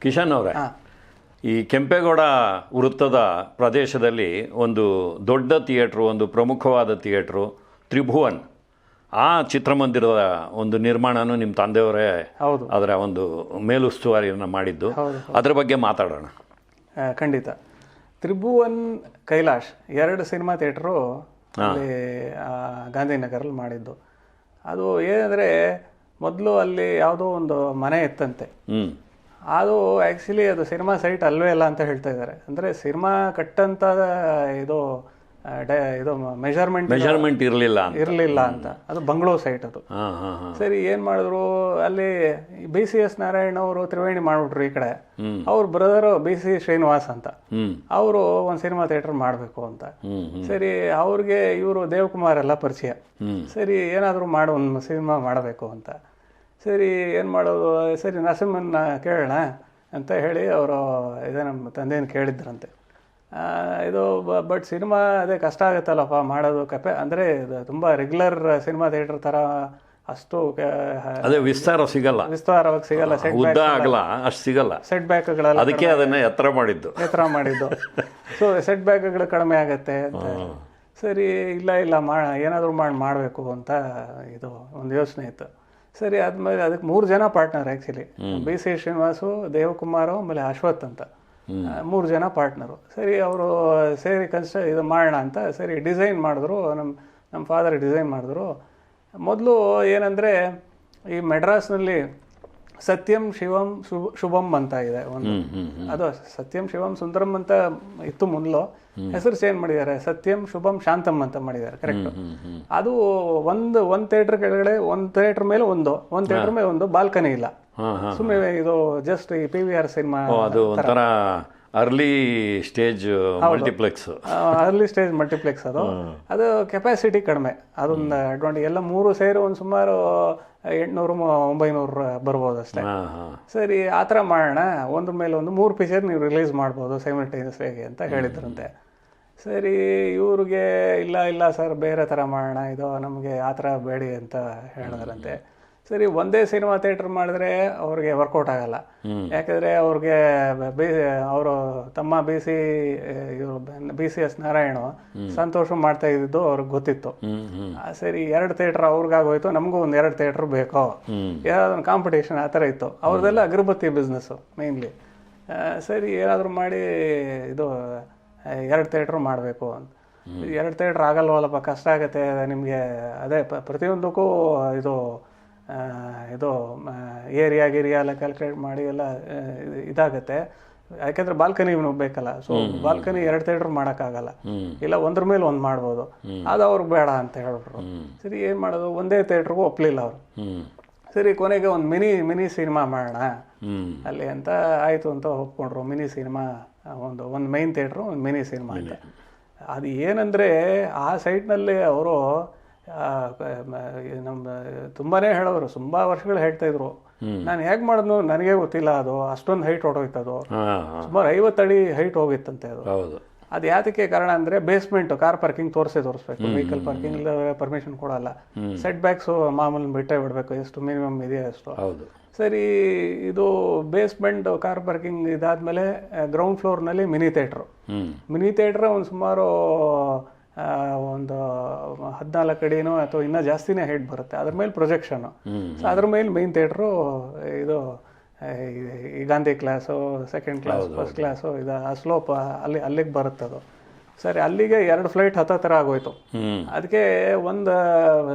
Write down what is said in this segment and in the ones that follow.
ಕಿಶನ್ ಅವರೇ. ಈ ಕೆಂಪೇಗೌಡ ವೃತ್ತದ ಪ್ರದೇಶದಲ್ಲಿ ಒಂದು ದೊಡ್ಡ ಥಿಯೇಟ್ರು ಒಂದು ಪ್ರಮುಖವಾದ ಥಿಯೇಟ್ರು ತ್ರಿಭುವನ್. ಆ ಚಿತ್ರಮಂದಿರದ ಒಂದು ನಿರ್ಮಾಣನೂ ನಿಮ್ಮ ತಂದೆಯವರೇ ಹೌದು. ಅದರ ಒಂದು ಮೇಲುಸ್ತುವಾರಿಯನ್ನು ಮಾಡಿದ್ದು. ಅದರ ಬಗ್ಗೆ ಮಾತಾಡೋಣ. ಖಂಡಿತ. ತ್ರಿಭುವನ್ ಕೈಲಾಶ್ ಎರಡು ಸಿನಿಮಾ ಥಿಯೇಟ್ರು ಅಲ್ಲಿ ಗಾಂಧಿನಗರಲ್ಲಿ ಮಾಡಿದ್ದು. ಅದು ಏನಂದರೆ ಮೊದಲು ಅಲ್ಲಿ ಯಾವುದೋ ಒಂದು ಮನೆ ಇತ್ತಂತೆ. ಹ್ಞೂ ಅದು ಆ್ಯಕ್ಚುಲಿ ಅದು ಸಿನಿಮಾ ಸೈಟ್ ಅಲ್ವೇ ಇಲ್ಲ ಅಂತ ಹೇಳ್ತಾ ಇದ್ದಾರೆ. ಅಂದರೆ ಸಿನಿಮಾ ಕಟ್ಟಂತ ಇದು ಇದು ಮೆಜರ್ಮೆಂಟ್ ಮೆಜರ್ಮೆಂಟ್ ಇರಲಿಲ್ಲ ಅಂತ. ಇರಲಿಲ್ಲ ಅಂತ. ಅದು ಬಂಗ್ಳೂರ್ ಸೈಟ್ ಅದು. ಸರಿ ಏನು ಮಾಡಿದ್ರು ಅಲ್ಲಿ ಬಿ ಸಿ ಎಸ್ ನಾರಾಯಣ ಅವರು ತ್ರಿವೇಣಿ ಮಾಡ್ಬಿಟ್ರು ಈ ಕಡೆ. ಅವ್ರ ಬ್ರದರ್ ಬಿ ಸಿ ಶ್ರೀನಿವಾಸ್ ಅಂತ. ಅವರು ಒಂದು ಸಿನಿಮಾ ಥಿಯೇಟರ್ ಮಾಡಬೇಕು ಅಂತ. ಸರಿ ಅವ್ರಿಗೆ ಇವರು ದೇವಕುಮಾರ್ ಎಲ್ಲ ಪರಿಚಯ. ಸರಿ ಏನಾದರೂ ಮಾಡು ಒಂದು ಸಿನಿಮಾ ಮಾಡಬೇಕು ಅಂತ. ಸರಿ ಏನು ಮಾಡೋದು? ಸರಿ ನರಸಿಂಹನ ಕೇಳೋಣ ಅಂತ ಹೇಳಿ ಅವರು ಇದೇ ನಮ್ಮ ತಂದೆಯನ್ನು ಕೇಳಿದ್ರಂತೆ. ಇದು ಬಟ್ ಸಿನಿಮಾ ಅದೇ ಕಷ್ಟ ಆಗುತ್ತಲ್ಲಪ್ಪ ಮಾಡೋದು ಕಪೆ. ಅಂದರೆ ತುಂಬ ರೆಗ್ಯುಲರ್ ಸಿನಿಮಾ ಥಿಯೇಟರ್ ಥರ ಅಷ್ಟು ಅದೇ ವಿಸ್ತಾರ ಸಿಗಲ್ಲ. ವಿಸ್ತಾರವಾಗಿ ಸಿಗಲ್ಲ ಸೆಟ್ ಉದ್ದ ಆಗಲ್ಲ ಅಷ್ಟು ಸಿಗಲ್ಲ. ಸೆಟ್ ಬ್ಯಾಕ್ಗಳೆಲ್ಲ ಅದಕ್ಕೆ ಅದನ್ನ ಎತ್ತರ ಮಾಡಿದ್ದು. ಎತ್ತರ ಮಾಡಿದ್ದು. ಸೊ ಸೆಟ್ ಬ್ಯಾಕ್ಗಳು ಕಡಿಮೆ ಆಗುತ್ತೆ ಅಂತ. ಸರಿ ಇಲ್ಲ ಇಲ್ಲ ಮಾ ಏನಾದರೂ ಮಾಡಿ ಮಾಡಬೇಕು ಅಂತ ಇದು ಒಂದು ಯೋಚನೆ ಇತ್ತು. ಸರಿ ಆದ್ಮೇಲೆ ಅದಕ್ಕೆ ಮೂರು ಜನ partner actually B C Srinivasu Devakumar ಆಮೇಲೆ ಅಶ್ವಥ್ ಅಂತ. ಮೂರು ಜನ ಪಾರ್ಟ್ನರು ಸರಿ ಅವರು ಸೇರಿ ಕನ್ಸ್ಟ ಇದು ಮಾಡೋಣ ಅಂತ ಸರಿ ಡಿಸೈನ್ ಮಾಡಿದ್ರು. ನಮ್ಮ ನಮ್ಮ ಫಾದರ್ ಡಿಸೈನ್ ಮಾಡಿದ್ರು. ಮೊದಲು ಏನಂದರೆ ಈ ಮೆಡ್ರಾಸ್ನಲ್ಲಿ ಸತ್ಯಂ ಶಿವಂ ಶುಭ ಶುಭಂ ಅಂತ ಇದೆ ಒಂದು. ಅದು ಸತ್ಯಂ ಶಿವಂ ಸುಂದರಂ ಅಂತ ಇತ್ತು ಮೊದಲು. ಹೆಸರು ಚೇಂಜ್ ಮಾಡಿದ್ದಾರೆ. ಸತ್ಯಂ ಶುಭಂ ಶಾಂತಂ ಅಂತ ಮಾಡಿದ್ದಾರೆ. ಕರೆಕ್ಟ್ ಅದು ಒಂದು ಒಂದ್ ಥಿಯೇಟರ್ ಕೆಳಗಡೆ ಒಂದ್ ಥಿಯೇಟರ್ ಮೇಲೆ ಒಂದು. ಒಂದ್ ಥಿಯೇಟರ್ ಮೇಲೆ ಒಂದು ಬಾಲ್ಕನಿ ಇಲ್ಲ. ಸುಮ್ಮನೆ ಇದು ಜಸ್ಟ್ ಈ ಪಿ ವಿ ಆರ್ ಸಿನಿಮಾ ಅದು ಒಂಥರ early stage multiplex early stage multiplex ಅದು. ಅದು ಕೆಪಾಸಿಟಿ ಕಡಿಮೆ. ಅದೊಂದು ಅಡ್ವಾಂಟೇಜ್ ಎಲ್ಲ ಮೂರು ಸೇರಿ ಒಂದು ಸುಮಾರು ಎಂಟುನೂರು ಒಂಬೈನೂರು ಬರ್ಬೋದು ಅಷ್ಟೇ. ಸರಿ ಆ ಥರ ಮಾಡೋಣ. ಒಂದ್ರ ಮೇಲೆ ಒಂದು ಮೂರು ಪಿಕ್ಚರ್ ನೀವು ರಿಲೀಸ್ ಮಾಡ್ಬೋದು ಸೈಮಲ್ಟೇನಿಯಸ್ ಆಗಿ ಅಂತ ಹೇಳಿದ್ರಂತೆ. ಸರಿ ಇವ್ರಿಗೆ ಇಲ್ಲ ಇಲ್ಲ ಸರ್ ಬೇರೆ ಥರ ಮಾಡೋಣ ಇದು ನಮಗೆ ಆ ಥರ ಬೇಡಿ ಅಂತ ಹೇಳಿದ್ರಂತೆ. ಸರಿ ಒಂದೇ ಸಿನಿಮಾ ಥಿಯೇಟರ್ ಮಾಡಿದ್ರೆ ಅವ್ರಿಗೆ ವರ್ಕೌಟ್ ಆಗಲ್ಲ. ಯಾಕಂದರೆ ಅವ್ರಿಗೆ ಬಿ ಅವರು ತಮ್ಮ ಬಿ ಸಿ ಇವರು ಬಿ ಸಿ ಎಸ್ ನಾರಾಯಣ ಸಂತೋಷ ಮಾಡ್ತಾ ಇದ್ದಿದ್ದು ಅವ್ರಿಗೆ ಗೊತ್ತಿತ್ತು. ಸರಿ ಎರಡು ಥಿಯೇಟರ್ ಅವ್ರಿಗಾಗೋಯ್ತು ನಮಗೂ ಒಂದು ಎರಡು ಥಿಯೇಟರ್ ಬೇಕು. ಏನಾದ್ರೂ ಯಾವ್ದೊಂದು ಕಾಂಪಿಟೇಷನ್ ಆ ಥರ ಇತ್ತು. ಅವ್ರದ್ದೆಲ್ಲ ಅಗರಬತ್ತಿ ಬಿಸ್ನೆಸ್ಸು ಮೇನ್ಲಿ ಸರಿ ಏನಾದರೂ ಮಾಡಿ ಇದು ಎರಡು ಥಿಯೇಟ್ರ್ ಮಾಡಬೇಕು ಅಂತ. ಎರಡು ಥಿಯೇಟ್ರ್ ಆಗಲ್ವಲ್ಲಪ್ಪ ಕಷ್ಟ ಆಗುತ್ತೆ ನಿಮಗೆ ಅದೇ ಪ- ಪ್ರತಿಯೊಂದಕ್ಕೂ ಇದು ಇದು ಏರಿಯಾ ಗಿರಿಯಾ ಎಲ್ಲ ಕ್ಯಾಲ್ಕುಲೇಟ್ ಮಾಡಿ ಎಲ್ಲ ಇದಾಗುತ್ತೆ ಇದು- ಇದಾಗತ್ತೆ. ಯಾಕೆಂದ್ರೆ ಬಾಲ್ಕನಿ ಬೇಕಲ್ಲ ಸೊ ಬಾಲ್ಕನಿ ಎರಡು ಥಿಯೇಟ್ರ್ ಮಾಡೋಕ್ಕಾಗಲ್ಲ. ಇಲ್ಲ ಒಂದ್ರ ಮೇಲೆ ಒಂದು ಮಾಡ್ಬೋದು. ಅದು ಅವ್ರಿಗೆ ಬೇಡ ಅಂತ ಹೇಳ್ಬಿಟ್ರು. ಸರಿ ಏನು ಮಾಡೋದು? ಒಂದೇ ಥಿಯೇಟ್ರಿಗೂ ಒಪ್ಪಲಿಲ್ಲ ಅವರು. ಸರಿ ಕೊನೆಗೆ ಒಂದು ಮಿನಿ ಮಿನಿ ಸಿನಿಮಾ ಮಾಡೋಣ. ಅಲ್ಲಿ ಅಂತ ಆಯಿತು ಅಂತ ಒಪ್ಕೊಂಡ್ರು. ಮಿನಿ ಸಿನಿಮಾ ಒಂದು ಒಂದು ಮೈನ್ ಥಿಯೇಟ್ರು ಒಂದು ಮಿನಿ ಸಿನಿಮಾ ಅಂತ. ಅದು ಏನಂದರೆ ಆ ಸೈಟ್ನಲ್ಲಿ ಅವರು ನಮ್ಮ ತುಂಬಾ ಹೇಳೋರು ತುಂಬ ವರ್ಷಗಳು ಹೇಳ್ತಾ ಇದ್ರು. ನಾನು ಹೇಗೆ ಮಾಡಿದ್ನು ನನಗೆ ಗೊತ್ತಿಲ್ಲ ಅದು. ಅಷ್ಟೊಂದು ಹೈಟ್ ಹೊಡೋಯ್ತು ಅದು ಸುಮಾರು ಐವತ್ತು ಅಡಿ ಹೈಟ್ ಹೋಗಿತ್ತಂತೆ ಅದು. ಅದು ಯಾತಕ್ಕೆ ಕಾರಣ ಅಂದ್ರೆ ಬೇಸ್ಮೆಂಟ್ ಕಾರ್ ಪಾರ್ಕಿಂಗ್ ತೋರಿಸೇ ತೋರಿಸ್ಬೇಕು. ವೆಹಿಕಲ್ ಪಾರ್ಕಿಂಗ್ ಇಲ್ಲ ಪರ್ಮಿಷನ್ ಕೊಡಲ್ಲ. ಸೆಟ್ ಬ್ಯಾಕ್ಸು ಮಾಮೂಲಿ ಬಿಟ್ಟೇ ಬಿಡಬೇಕು ಎಷ್ಟು ಮಿನಿಮಮ್ ಇದೆಯೋ ಅಷ್ಟು. ಸರಿ ಇದು ಬೇಸ್ಮೆಂಟ್ ಕಾರ್ ಪಾರ್ಕಿಂಗ್ ಇದಾದ್ಮೇಲೆ ಗ್ರೌಂಡ್ ಫ್ಲೋರ್ನಲ್ಲಿ ಮಿನಿ ಥಿಯೇಟರ್ ಮಿನಿ ಥಿಯೇಟರ್ ಒಂದು ಸುಮಾರು ಒಂದು ಹದಿನಾಲ್ಕು ಅಡಿನೋ ಅಥವಾ ಇನ್ನೂ ಜಾಸ್ತಿನೇ ಹೈಟ್ ಬರುತ್ತೆ. ಅದ್ರ ಮೇಲೆ ಪ್ರೊಜೆಕ್ಷನು ಸೊ ಅದ್ರ ಮೇಲೆ ಮೈನ್ ಥಿಯೇಟ್ರು ಇದು Gandhi class second class first class ಇದು ಆ ಸ್ಲೋಪ್ ಅಲ್ಲಿ ಅಲ್ಲಿಗೆ ಬರುತ್ತೆ ಅದು. ಸರಿ ಅಲ್ಲಿಗೆ ಎರಡು ಫ್ಲೈಟ್ ಹತ್ತೋ ಥರ ಆಗೋಯ್ತು. ಅದಕ್ಕೆ ಒಂದು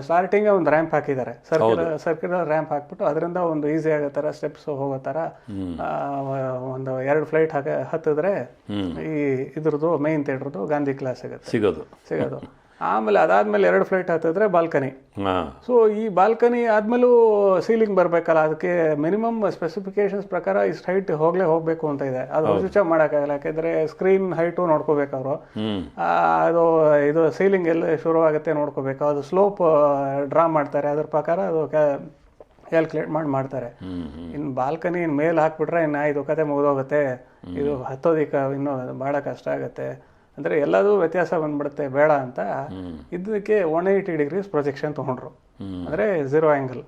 ಸ್ಟಾರ್ಟಿಂಗ್ ಒಂದು ರ್ಯಾಂಪ್ ಹಾಕಿದ್ದಾರೆ. ಸರ್ಕ್ಯುಲರ್ ಸರ್ಕ್ಯುಲರ್ ರ್ಯಾಂಪ್ ಹಾಕ್ಬಿಟ್ಟು ಅದರಿಂದ ಒಂದು ಈಸಿ ಆಗೋ ತರ ಸ್ಟೆಪ್ಸ್ ಹೋಗೋ ತರ ಒಂದು ಎರಡು ಫ್ಲೈಟ್ ಹಾಕ ಹತ್ತಿದ್ರೆ ಈ ಇದ್ರದ್ದು ಮೈನ್ ಥಿಯೇಟ್ರದ್ದು ಗಾಂಧಿ ಕ್ಲಾಸ್ ಸಿಗುತ್ತೆ. ಸಿಗೋದು. ಸಿಗೋದು. ಆಮೇಲೆ ಅದಾದ್ಮೇಲೆ ಎರಡು ಫ್ಲೈಟ್ ಹತ್ತಿದ್ರೆ ಬಾಲ್ಕನಿ. ಸೊ ಈ ಬಾಲ್ಕನಿ ಆದ್ಮೇಲೂ ಸೀಲಿಂಗ್ ಬರಬೇಕಲ್ಲ ಅದಕ್ಕೆ ಮಿನಿಮಮ್ ಸ್ಪೆಸಿಫಿಕೇಶನ್ಸ್ ಪ್ರಕಾರ ಇಷ್ಟು ಹೈಟ್ ಹೋಗಲೇ ಹೋಗಬೇಕು ಅಂತ ಇದೆ. ಅದು ಸ್ವಿಚ್ ಮಾಡೋಕ್ಕಾಗಲ್ಲ ಯಾಕೆಂದ್ರೆ ಸ್ಕ್ರೀನ್ ಹೈಟು ನೋಡ್ಕೋಬೇಕು ಅವರು. ಅದು ಇದು ಸೀಲಿಂಗ್ ಎಲ್ಲ ಶುರು ಆಗುತ್ತೆ ನೋಡ್ಕೋಬೇಕು. ಅದು ಸ್ಲೋಪ್ ಡ್ರಾ ಮಾಡ್ತಾರೆ. ಅದ್ರ ಪ್ರಕಾರ ಅದು ಕ್ಯಾಲ್ಕುಲೇಟ್ ಮಾಡಿ ಮಾಡ್ತಾರೆ. ಇನ್ನು ಬಾಲ್ಕನಿ ಇನ್ನು ಮೇಲೆ ಹಾಕ್ಬಿಟ್ರೆ ಇನ್ನು ಇದು ಕತೆ ಮುಗಿದೋಗುತ್ತೆ. ಇದು ಹತ್ತೋದಿಕ್ಕೆ ಇನ್ನೂ ಭಾಳ ಕಷ್ಟ ಆಗುತ್ತೆ. ಅಂದರೆ ಎಲ್ಲದೂ ವ್ಯತ್ಯಾಸ ಬಂದ್ಬಿಡುತ್ತೆ ಬೇಡ ಅಂತ. ಇದಕ್ಕೆ ಒನ್ ಏಯ್ಟಿ ಡಿಗ್ರೀಸ್ ಪ್ರೊಜೆಕ್ಷನ್ ತೊಗೊಂಡ್ರು. ಅಂದರೆ ಝೀರೋ ಆ್ಯಂಗಲ್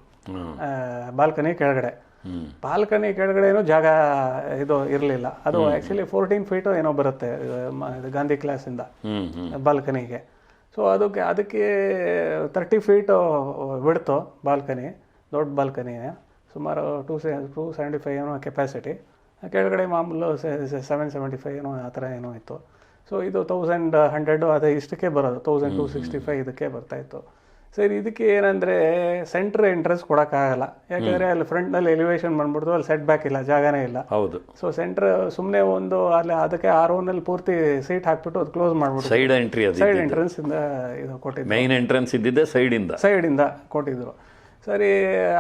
ಬಾಲ್ಕನಿ ಕೆಳಗಡೆ. ಬಾಲ್ಕನಿ ಕೆಳಗಡೆ ಏನೋ ಜಾಗ ಇದು ಇರಲಿಲ್ಲ. ಅದು ಆ್ಯಕ್ಚುಲಿ ಫೋರ್ಟೀನ್ ಫೀಟ್ ಏನೋ ಬರುತ್ತೆ ಗಾಂಧಿ ಕ್ಲಾಸಿಂದ ಬಾಲ್ಕನಿಗೆ ಸೊ ಅದಕ್ಕೆ ಅದಕ್ಕೆ ತರ್ಟಿ ಫೀಟು ಬಿಡ್ತು ಬಾಲ್ಕನಿ ದೊಡ್ಡ ಬಾಲ್ಕನಿ ಸುಮಾರು ಟೂ ಸೆ ಟೂ ಸೆವೆಂಟಿ ಫೈವ್ ಏನೋ ಕೆಪಾಸಿಟಿ ಕೆಳಗಡೆ ಮಾಮೂಲು ಸೆವೆನ್ ಸೆವೆಂಟಿ ಫೈವ್ ಏನೋ ಆ ಥರ ಏನೋ ಇತ್ತು. ಸೊ ಇದು ತೌಸಂಡ್ ಹಂಡ್ರೆಡು ಅದೇ ಇಷ್ಟಕ್ಕೆ ಬರೋದು. ತೌಸಂಡ್ ಟು ಸಿಕ್ಸ್ಟಿ ಫೈವ್ ಇದಕ್ಕೆ ಬರ್ತಾಯಿತ್ತು ಸರಿ ಇದಕ್ಕೆ ಏನಂದರೆ ಸೆಂಟ್ರ್ ಎಂಟ್ರೆನ್ಸ್ ಕೊಡೋಕ್ಕಾಗಲ್ಲ. ಯಾಕಂದರೆ ಅಲ್ಲಿ ಫ್ರಂಟ್ನಲ್ಲಿ ಎಲಿವೇಶನ್ ಬಂದ್ಬಿಡ್ತು ಅಲ್ಲಿ ಸೆಟ್ ಬ್ಯಾಕ್ ಇಲ್ಲ ಜಾಗನೇ ಇಲ್ಲ. ಹೌದು. ಸೊ ಸೆಂಟ್ರ್ ಸುಮ್ಮನೆ ಒಂದು ಅಲ್ಲಿ ಅದಕ್ಕೆ ಆರ್ ಓನಲ್ಲಿ ಪೂರ್ತಿ ಸೀಟ್ ಹಾಕ್ಬಿಟ್ಟು ಅದು ಕ್ಲೋಸ್ ಮಾಡ್ಬಿಟ್ಟು ಸೈಡ್ ಎಂಟ್ರಿ ಅದು ಸೈಡ್ ಎಂಟ್ರೆನ್ಸ್ ಇಂದ ಇದು ಕೊಟ್ಟಿದ್ದು. ಮೈನ್ ಎಂಟ್ರೆನ್ಸ್ ಇದ್ದಿದ್ದೆ ಸೈಡಿಂದ ಸೈಡಿಂದ ಕೊಟ್ಟಿದ್ದರು ಸರಿ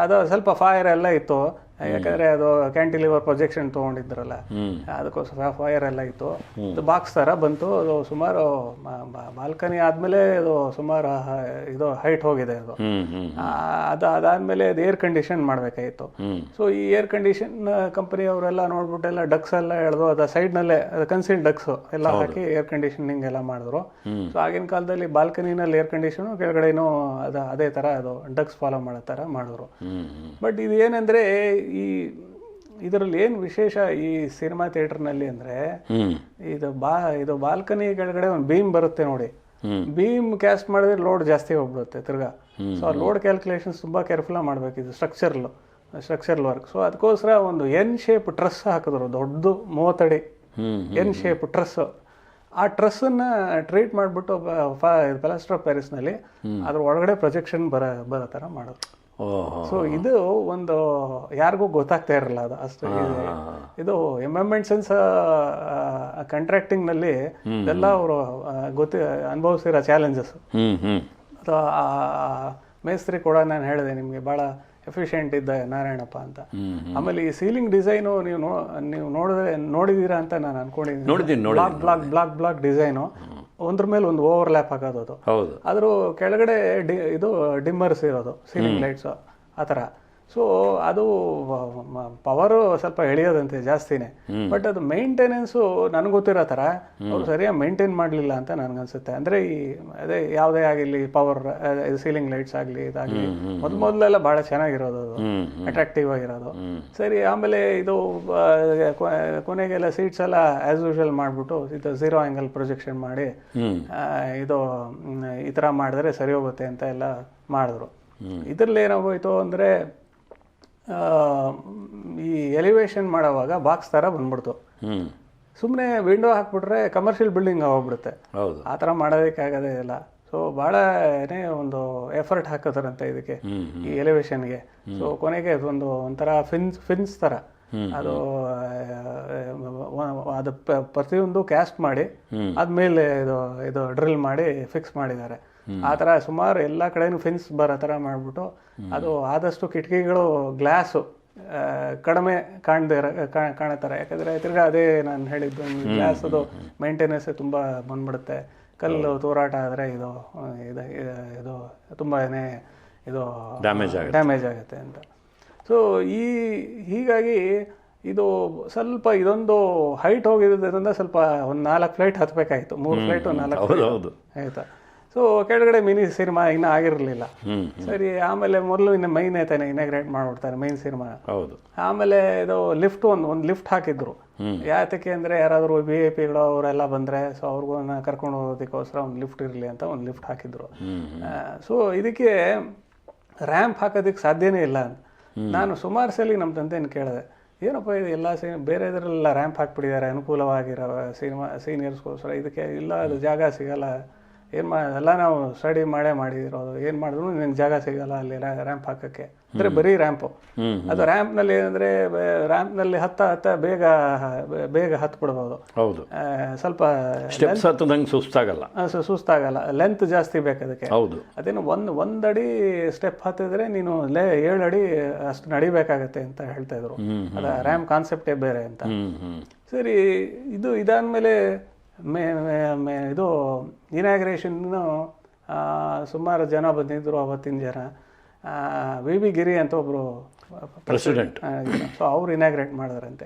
ಅದು ಸ್ವಲ್ಪ ಫೈರ್ ಎಲ್ಲ ಇತ್ತು. ಯಾಕಂದ್ರೆ ಅದು ಕ್ಯಾಂಟಿಲಿವರ್ ಪ್ರೊಜೆಕ್ಷನ್ ತಗೊಂಡಿದ್ರಲ್ಲ ಅದಕ್ಕೋಸ್ಕರ ಫೈರ್ ಎಲ್ಲ ಇತ್ತು. ಅದು ಬಾಕ್ಸ್ ಥರ ಬಂತು ಅದು ಸುಮಾರು ಬಾಲ್ಕನಿ ಆದ್ಮೇಲೆ ಅದು ಸುಮಾರು ಇದು ಹೈಟ್ ಹೋಗಿದೆ ಅದು. ಅದು ಅದಾದಮೇಲೆ ಅದು ಏರ್ ಕಂಡೀಷನ್ ಮಾಡ್ಬೇಕಾಯ್ತು ಹ್ಮ್. ಸೊ ಈ ಏರ್ ಕಂಡೀಷನ್ ಕಂಪನಿ ಅವರೆಲ್ಲ ನೋಡ್ಬಿಟ್ಟೆಲ್ಲ ಡಕ್ಸ್ ಎಲ್ಲ ಎಳೆದು ಅದು ಸೈಡ್ನಲ್ಲೇ ಅದು ಕನ್ಸಿಲ್ ಡಕ್ಸ್ ಎಲ್ಲ ಹಾಕಿ ಏರ್ ಕಂಡೀಷನಿಂಗ್ ಎಲ್ಲ ಮಾಡಿದ್ರು. ಸೊ ಆಗಿನ ಕಾಲದಲ್ಲಿ ಬಾಲ್ಕನಿನಲ್ಲಿ ಏರ್ ಕಂಡೀಷನ್ ಕೆಳಗಡೆನೂ ಅದ ಅದೇ ತರ ಅದು ಡಕ್ಸ್ ಫಾಲೋ ಮಾಡೋ ತರ ಮಾಡಿದ್ರು. ಬಟ್ ಇದು ಏನಂದರೆ ಈ ಇದರಲ್ಲಿ ಏನು ವಿಶೇಷ ಈ ಸಿನಿಮಾ ಥಿಯೇಟರ್ನಲ್ಲಿ ಅಂದರೆ ಇದು ಬಾ ಇದು ಬಾಲ್ಕನಿ ಕೆಳಗಡೆ ಒಂದು ಬೀಮ್ ಬರುತ್ತೆ ನೋಡಿ. ಬೀಮ್ ಕ್ಯಾಸ್ಟ್ ಮಾಡಿದ್ರೆ ಲೋಡ್ ಜಾಸ್ತಿ ಹೋಗ್ಬಿಡುತ್ತೆ ತಿರ್ಗಾ. ಸೊ ಆ ಲೋಡ್ ಕ್ಯಾಲ್ಕುಲೇಷನ್ಸ್ ತುಂಬ ಕೇರ್ಫುಲ್ಲಾಗಿ ಮಾಡಬೇಕು ಇದು ಸ್ಟ್ರಕ್ಚರ್ಲು ಸ್ಟ್ರಕ್ಚರಲ್ ವರ್ಕ್ ಸೊ ಅದಕ್ಕೋಸ್ಕರ ಒಂದು ಎನ್ ಶೇಪ್ ಟ್ರಸ್ ಹಾಕಿದ್ರು ದೊಡ್ಡದು ಮೂವತ್ತಡಿ. ಎನ್ ಶೇಪ್ ಟ್ರಸ್ ಆ ಟ್ರಸ್ಸನ್ನು ಟ್ರೀಟ್ ಮಾಡಿಬಿಟ್ಟು ಪ್ಲಾಸ್ಟರ್ ಆಫ್ ಪ್ಯಾರಿಸ್ನಲ್ಲಿ ಅದ್ರ ಒಳಗಡೆ ಪ್ರೊಜೆಕ್ಷನ್ ಬರ ಬರೋ ಥರ ಮಾಡೋದು. ಸೊ ಇದು ಒಂದು ಯಾರಿಗೂ ಗೊತ್ತಾಗ್ತಾ ಇರಲ್ಲ ಅದು. ಅಷ್ಟು ಇದು- ಸೆನ್ಸ್ ಕಾಂಟ್ರಾಕ್ಟಿಂಗ್ನಲ್ಲಿ ಎಲ್ಲ ಅವರು ಗೊತ್ತಿ ಅನುಭವಿಸಿರೋ ಚಾಲೆಂಜಸ್ ಆ ಮೇಸ್ತ್ರಿ ಕೂಡ ನಾನು ಹೇಳಿದೆ ನಿಮಗೆ ಭಾಳ ಎಫಿಷಿಯೆಂಟ್ ಇದ್ದ ನಾರಾಯಣಪ್ಪ ಅಂತ. ಆಮೇಲೆ ಈ ಸೀಲಿಂಗ್ ಡಿಸೈನು ನೀವು ನೀವು ನೋಡಿದ್ರೆ ನೋಡಿದೀರಾ ಅಂತ ನಾನು ಅನ್ಕೊಂಡಿದ್ದೀನಿ. Block block block block design ಒಂದ್ರ ಮೇಲೆ ಒಂದು ಓವರ್ ಲ್ಯಾಪ್ ಆಗೋದು ಅದು ಹೌದು. ಆದರೂ ಕೆಳಗಡೆ ಡಿ ಇದು ಡಿಮ್ಮರ್ಸ್ ಇರೋದು ಸೀಲಿಂಗ್ ಲೈಟ್ಸ್ ಆ ಥರ. ಸೊ ಅದು ಪವರು ಸ್ವಲ್ಪ ಎಳೆಯೋದಂತೆ ಜಾಸ್ತಿನೇ. ಬಟ್ ಅದು ಮೇಂಟೆನೆನ್ಸು ನನಗೆ ಗೊತ್ತಿರೋ ಥರ ಅವ್ರು ಸರಿಯಾಗಿ ಮೇಂಟೈನ್ ಮಾಡಲಿಲ್ಲ ಅಂತ ನನಗನ್ಸುತ್ತೆ. ಅಂದರೆ ಈ ಅದೇ ಯಾವುದೇ ಆಗಿರಲಿ ಪವರ್ ಸೀಲಿಂಗ್ ಲೈಟ್ಸ್ ಆಗಲಿ ಇದಾಗಲಿ ಮೊದಲು ಮೊದಲೆಲ್ಲ ಭಾಳ ಚೆನ್ನಾಗಿರೋದು ಅದು. ಅಟ್ರಾಕ್ಟಿವ್ ಆಗಿರೋದು. ಸರಿ ಆಮೇಲೆ ಇದು ಕೊನೆಗೆಲ್ಲ ಸೀಟ್ಸ್ ಎಲ್ಲ ಆ್ಯಸ್ ಯೂಶುವಲ್ ಮಾಡಿಬಿಟ್ಟು ಇದು ಝೀರೋ ಆ್ಯಂಗಲ್ ಪ್ರೊಜೆಕ್ಷನ್ ಮಾಡಿ ಇದು ಈ ಥರ ಮಾಡಿದ್ರೆ ಸರಿ ಹೋಗುತ್ತೆ ಅಂತ ಎಲ್ಲ ಮಾಡಿದ್ರು. ಇದರಲ್ಲಿ ಏನಾಗೋಯ್ತು ಅಂದರೆ ಈ ಎಲಿವೇಶನ್ ಮಾಡೋವಾಗ ಬಾಕ್ಸ್ ಥರ ಬಂದ್ಬಿಡ್ತು. ಸುಮ್ಮನೆ ವಿಂಡೋ ಹಾಕ್ಬಿಟ್ರೆ ಕಮರ್ಷಿಯಲ್ ಬಿಲ್ಡಿಂಗ್ ಆಗೋಗ್ಬಿಡುತ್ತೆ. ಆ ಥರ ಮಾಡೋದಕ್ಕಾಗೋದೇ ಇಲ್ಲ. ಸೊ ಭಾಳನೇ ಒಂದು ಎಫರ್ಟ್ ಹಾಕೋತಾರಂತೆ ಇದಕ್ಕೆ ಈ ಎಲಿವೇಶನ್ಗೆ ಸೊ ಕೊನೆಗೆ ಒಂದು ಒಂಥರ ಫಿನ್ಸ್ ಫಿನ್ಸ್ ಥರ ಅದು ಅದು ಪ್ರತಿಯೊಂದು ಕ್ಯಾಸ್ಟ್ ಮಾಡಿ ಆದ್ಮೇಲೆ ಇದು ಇದು ಡ್ರಿಲ್ ಮಾಡಿ ಫಿಕ್ಸ್ ಮಾಡಿದ್ದಾರೆ. ಆ ಥರ ಸುಮಾರು ಎಲ್ಲ ಕಡೆನೂ ಫಿನ್ಸ್ ಬರೋ ಥರ ಮಾಡಿಬಿಟ್ಟು ಅದು ಆದಷ್ಟು ಕಿಟಕಿಗಳು ಗ್ಲಾಸು ಕಡಿಮೆ ಕಾಣದೇ ಇರೋ ಥರ ಯಾಕಂದರೆ ತಿರ್ಗಾ ಅದೇ ನಾನು ಹೇಳಿದ್ದು ಗ್ಲಾಸ್ ಅದು ಮೇಂಟೆನೆನ್ಸ್ ತುಂಬ ಬಂದ್ಬಿಡುತ್ತೆ. ಕಲ್ಲು ತೋರಾಟ ಆದರೆ ಇದು ಇದು ಇದು ತುಂಬಾನೇ ಇದು ಡ್ಯಾಮೇಜ್ ಆಗುತ್ತೆ. ಡ್ಯಾಮೇಜ್ ಆಗುತ್ತೆ ಅಂತ. ಸೊ ಈ ಹೀಗಾಗಿ ಇದು ಸ್ವಲ್ಪ ಇದೊಂದು ಹೈಟ್ ಹೋಗಿರೋದ್ರಿಂದ ಸ್ವಲ್ಪ ಒಂದು ನಾಲ್ಕು ಫ್ಲೈಟ್ ಹತ್ತಬೇಕಾಯ್ತು ಮೂರು ಫ್ಲೈಟು ನಾಲ್ಕು ಆಯ್ತಾ? ಸೊ ಕೆಳಗಡೆ ಮಿನಿ ಸಿನಿಮಾ ಇನ್ನೂ ಆಗಿರಲಿಲ್ಲ. ಸರಿ ಆಮೇಲೆ ಮೊದಲು ಇನ್ನು ಮೈನ್ ತಾನೆ ಇನಾಗ್ರೇಟ್ ಮಾಡಿಬಿಡ್ತಾರೆ ಮೈನ್ ಸಿನಿಮಾ. ಹೌದು. ಆಮೇಲೆ ಇದು ಲಿಫ್ಟ್ ಒಂದು ಒಂದು ಲಿಫ್ಟ್ ಹಾಕಿದ್ರು. ಯಾತಕ್ಕೆ ಅಂದರೆ ಯಾರಾದರೂ ಬಿ ಐ ಪಿಗಳು ಅವರೆಲ್ಲ ಬಂದರೆ ಸೊ ಅವ್ರಿಗೂ ಕರ್ಕೊಂಡು ಹೋಗೋದಕ್ಕೋಸ್ಕರ ಒಂದು ಲಿಫ್ಟ್ ಇರಲಿ ಅಂತ ಒಂದು ಲಿಫ್ಟ್ ಹಾಕಿದ್ರು. ಸೊ ಇದಕ್ಕೆ ರ್ಯಾಂಪ್ ಹಾಕೋದಕ್ಕೆ ಸಾಧ್ಯನೇ ಇಲ್ಲ ನಾನು ಸುಮಾರು ಸಲ ನಮ್ಮ ತಂದೆನ ಕೇಳಿದೆ ಏನಪ್ಪ ಇದು ಎಲ್ಲ ಸೀನ್ ಬೇರೆ ಇದರಲ್ಲೆಲ್ಲ ರ್ಯಾಂಪ್ ಹಾಕ್ಬಿಟ್ಟಿದ್ದಾರೆ ಅನುಕೂಲವಾಗಿರೋ ಸಿನಿಮಾ ಸೀನಿಯರ್ಸ್ಗೋಸ್ಕರ ಇದಕ್ಕೆ ಇಲ್ಲ ಅದು ಜಾಗ ಸಿಗಲ್ಲ ಏನು ಮಾ ಎಲ್ಲ ನಾವು ಸ್ಟಡಿ ಮಾಡೇ ಮಾಡಿದಿರೋದು ಏನು ಮಾಡಿದ್ರು ನಿಂಗ್ ಜಾಗ ಸಿಗಲ್ಲ ಅಲ್ಲಿ ರ್ಯಾಂಪ್ ಹಾಕೋಕ್ಕೆ. ಅಂದರೆ ಬರೀ ರ್ಯಾಂಪು ಅದು ರ್ಯಾಂಪ್ನಲ್ಲಿ ಏನಂದರೆ ರ್ಯಾಂಪ್ನಲ್ಲಿ ಹತ್ತ ಹತ್ತ ಬೇಗ ಬೇಗ ಹತ್ತು ಬಿಡ್ಬೋದು ಹೌದು ಸ್ವಲ್ಪ ಸ್ಟೆಪ್ಸ್ ಹತ್ತದಂಗೆ ಸುಸ್ತಾಗಲ್ಲ. ಸುಸ್ತಾಗಲ್ಲ. ಲೆಂತ್ ಜಾಸ್ತಿ ಬೇಕು ಅದಕ್ಕೆ. ಹೌದು. ಅದೇನು ಒಂದು ಒಂದಡಿ ಸ್ಟೆಪ್ ಹತ್ತಿದ್ರೆ ನೀನು ಲೇ ಏಳು ಅಡಿ ಅಷ್ಟು ನಡಿಬೇಕಾಗತ್ತೆ ಅಂತ ಹೇಳ್ತಾ ಇದ್ರು. ಅದ ರ್ಯಾಮ್ ಕಾನ್ಸೆಪ್ಟೇ ಬೇರೆ ಅಂತ. ಸರಿ ಇದು ಇದಾದ್ಮೇಲೆ ಮೇ ಇದು ಇನಾಗ್ರೇಷನ್ನು ಸುಮಾರು ಜನ ಬಂದಿದ್ರು ಅವತ್ತಿನ ಜನ. ವಿ ಬಿ ಗಿರಿ ಅಂತ ಒಬ್ಬರು ಪ್ರೆಸಿಡೆಂಟ್ ಸೊ ಅವ್ರು ಇನಾಗ್ರೇಟ್ ಮಾಡಿದ್ರಂತೆ.